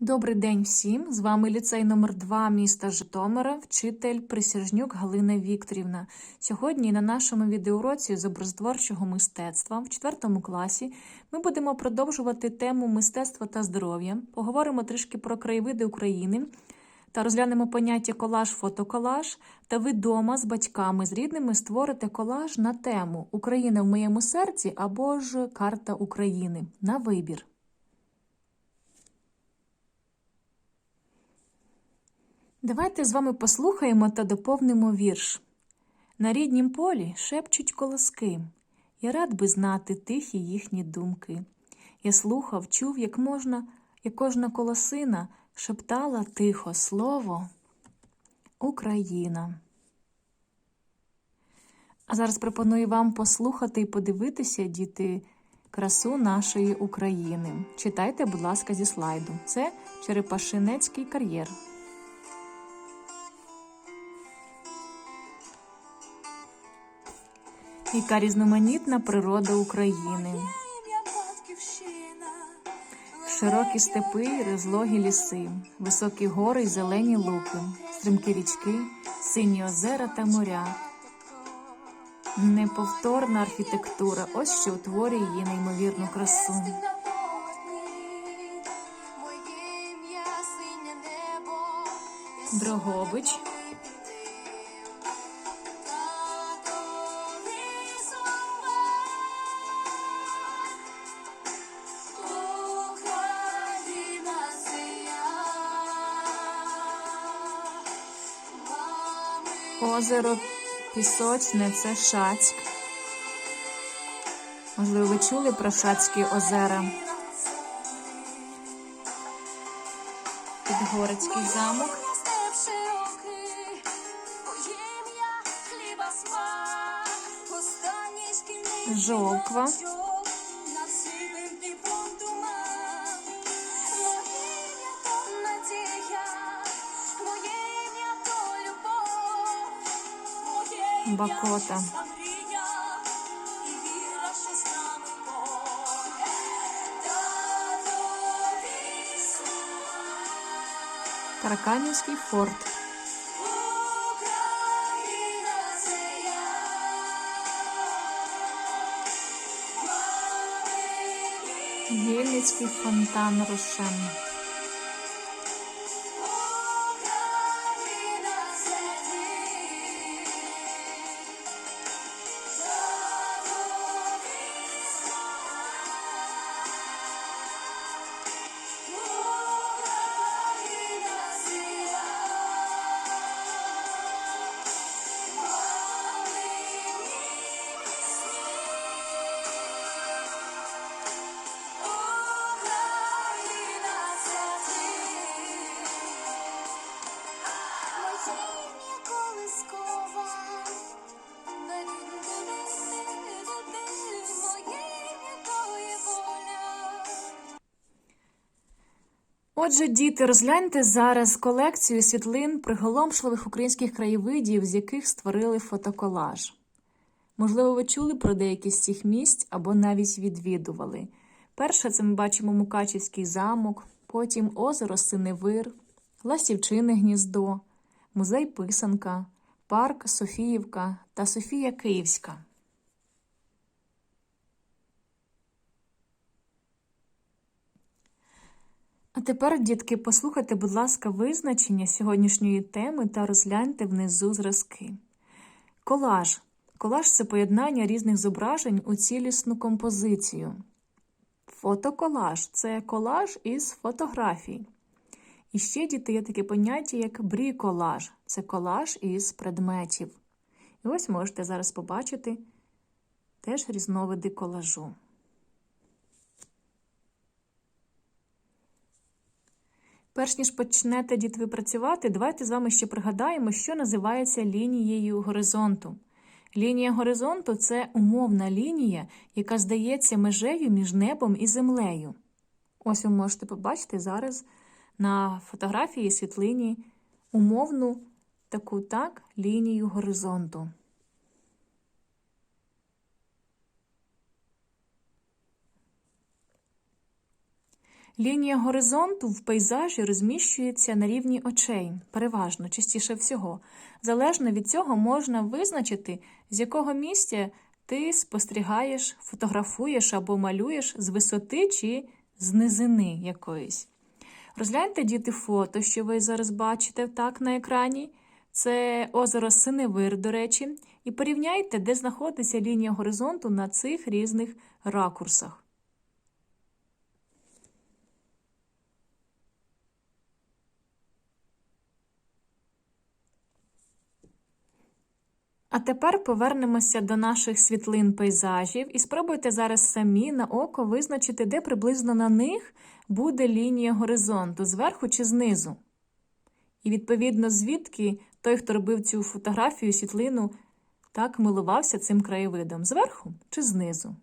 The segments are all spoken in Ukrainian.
Добрий день всім! З вами ліцей номер 2 міста Житомира, вчитель Присяжнюк Галина Вікторівна. Сьогодні на нашому відеоуроці з образотворчого мистецтва в 4 класі ми будемо продовжувати тему мистецтва та здоров'я. Поговоримо трішки про краєвиди України та розглянемо поняття колаж-фотоколаж. Та ви дома з батьками, з рідними створите колаж на тему Україна в моєму серці або ж Карта України на вибір. Давайте з вами послухаємо та доповнимо вірш. На ріднім полі шепчуть колоски. Я рад би знати тихі їхні думки. Я слухав, чув, як можна, як кожна колосина шептала тихо слово Україна. А зараз пропоную вам послухати і подивитися, діти, красу нашої України. Читайте, будь ласка, зі слайду. Це Черепашинецький кар'єр. Яка різноманітна природа України. Широкі степи, розлогі ліси, високі гори й зелені луки, стрімкі річки, сині озера та моря. Неповторна архітектура, ось що утворює її неймовірну красу. Дрогобич, озеро Пісочне це Шацьк. Можливо, ви чули про Шацькі озера. Підгорецький замок. Роздевши слова. Тараканівський форт. Україна це я, мамині Вільницький фонтан Рошен. Отже, діти, розгляньте зараз колекцію світлин приголомшливих українських краєвидів, з яких створили фотоколаж. Можливо, ви чули про деякі з цих місць або навіть відвідували. Перше це ми бачимо Мукачівський замок, потім озеро Синевир, Ластівчине гніздо, музей Писанка, парк Софіївка та Софія Київська. А тепер, дітки, послухайте, будь ласка, визначення сьогоднішньої теми та розгляньте внизу зразки. Колаж. Колаж це поєднання різних зображень у цілісну композицію. Фотоколаж це колаж із фотографій. І ще, діти, є таке поняття, як бріколаж це колаж із предметів. І ось можете зараз побачити теж різновиди колажу. Перш ніж почнете діти ви працювати, давайте з вами ще пригадаємо, що називається лінією горизонту. Лінія горизонту це умовна лінія, яка здається межею між небом і землею. Ось ви можете побачити зараз на фотографії світлині умовну таку так лінію горизонту. Лінія горизонту в пейзажі розміщується на рівні очей, переважно, частіше всього. Залежно від цього можна визначити, з якого місця ти спостерігаєш, фотографуєш або малюєш з висоти чи з низини якоїсь. Розгляньте діти фото, що ви зараз бачите так на екрані. Це озеро Синевир, до речі, і порівняйте, де знаходиться лінія горизонту на цих різних ракурсах. А тепер повернемося до наших світлин пейзажів і спробуйте зараз самі на око визначити, де приблизно на них буде лінія горизонту, зверху чи знизу. І відповідно, звідки той, хто робив цю фотографію, світлину, так милувався цим краєвидом зверху чи знизу.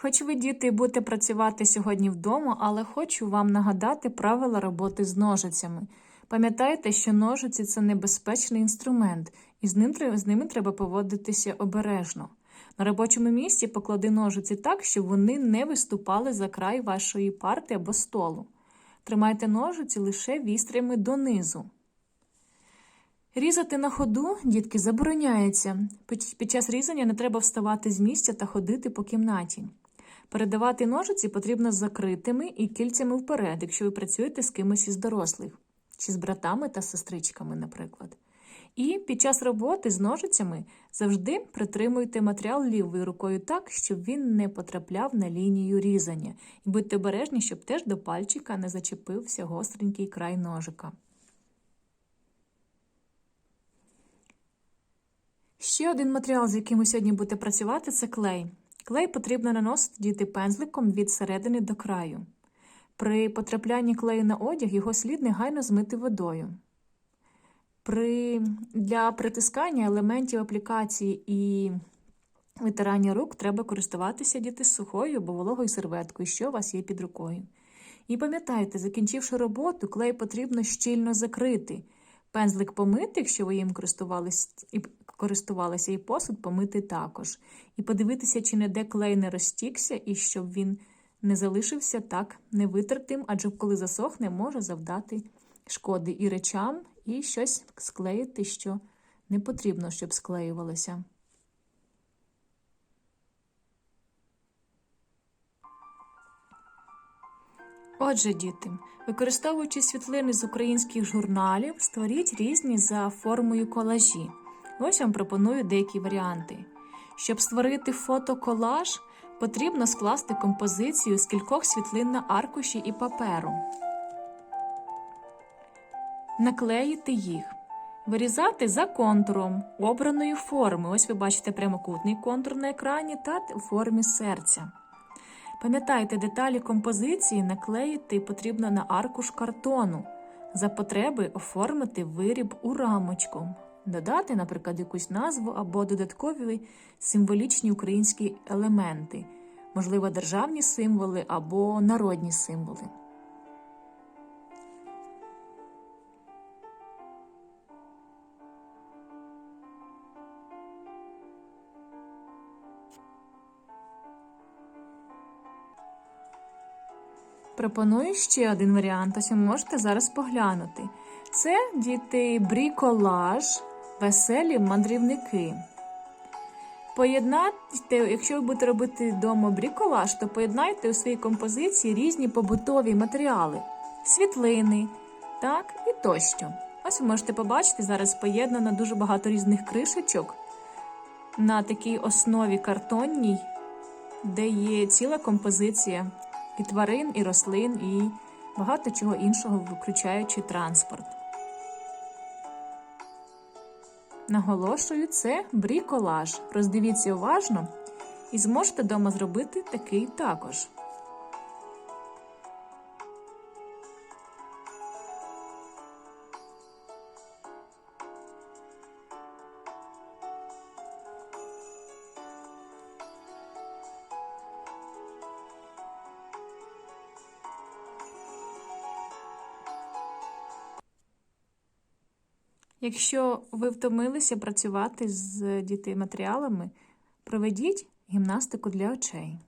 Хоч ви, діти, будете працювати сьогодні вдома, але хочу вам нагадати правила роботи з ножицями. Пам'ятайте, що ножиці це небезпечний інструмент, і з, ним, з ними треба поводитися обережно. На робочому місці поклади ножиці так, щоб вони не виступали за край вашої парти або столу. Тримайте ножиці лише вістрями донизу. Різати на ходу, дітки, забороняється. Під час різання не треба вставати з місця та ходити по кімнаті. Передавати ножиці потрібно закритими і кільцями вперед, якщо ви працюєте з кимось із дорослих, чи з братами та сестричками, наприклад. І під час роботи з ножицями завжди притримуйте матеріал лівою рукою так, щоб він не потрапляв на лінію різання. І будьте обережні, щоб теж до пальчика не зачепився гостренький край ножика. Ще один матеріал, з яким ви сьогодні будете працювати, це клей. Клей потрібно наносити діти пензликом від середини до краю. При потраплянні клею на одяг його слід негайно змити водою. При... Для притискання елементів аплікації і витирання рук треба користуватися діти сухою або вологою серветкою, що у вас є під рукою. І пам'ятайте, закінчивши роботу, клей потрібно щільно закрити. Пензлик помити, якщо ви їм користувалися, і користувалися, і посуд помити також. І подивитися, чи не де клей не розтікся, і щоб він не залишився так невитертим, адже коли засохне, може завдати шкоди і речам, і щось склеїти, що не потрібно, щоб склеювалося. Отже, діти, використовуючи світлини з українських журналів, створіть різні за формою колажі. Ось вам пропоную деякі варіанти. Щоб створити фотоколаж, потрібно скласти композицію з кількох світлин на аркуші і паперу, наклеїти їх, вирізати за контуром обраної форми. Ось ви бачите прямокутний контур на екрані та у формі серця. Пам'ятайте, деталі композиції наклеїти потрібно на аркуш картону. За потреби оформити виріб у рамочку, додати, наприклад, якусь назву або додаткові символічні українські елементи, можливо, державні символи або народні символи. Пропоную ще один варіант, ось ви можете зараз поглянути. Це діти бріколаж, веселі мандрівники. Поєднайте, якщо ви будете робити вдома бріколаж, то поєднайте у своїй композиції різні побутові матеріали, світлини, так, і тощо. Ось ви можете побачити, зараз поєднано дуже багато різних кришечок на такій основі картонній, де є ціла композиція і тварин, і рослин, і багато чого іншого, включаючи транспорт. Наголошую, це бріколаж. Роздивіться уважно і зможете вдома зробити такий також. Якщо ви втомилися працювати з дітей-матеріалами, проведіть гімнастику для очей.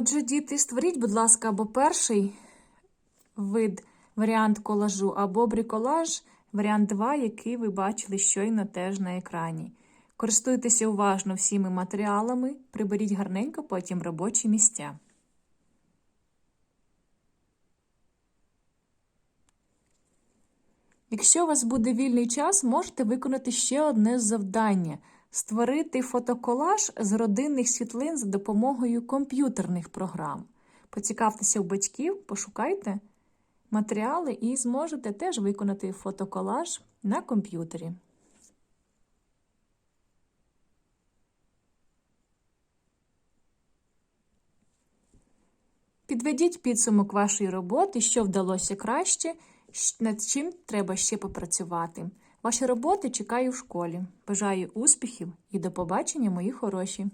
Отже, діти, створіть, будь ласка, або перший вид, варіант колажу, або бріколаж, варіант 2, який ви бачили щойно теж на екрані. Користуйтеся уважно всіми матеріалами, приберіть гарненько потім робочі місця. Якщо у вас буде вільний час, можете виконати ще одне завдання створити фотоколаж з родинних світлин за допомогою комп'ютерних програм. Поцікавтеся у батьків, пошукайте матеріали і зможете теж виконати фотоколаж на комп'ютері. Підведіть підсумок вашої роботи, що вдалося краще, над чим треба ще попрацювати. Ваші роботи чекаю в школі. Бажаю успіхів і до побачення, мої хороші!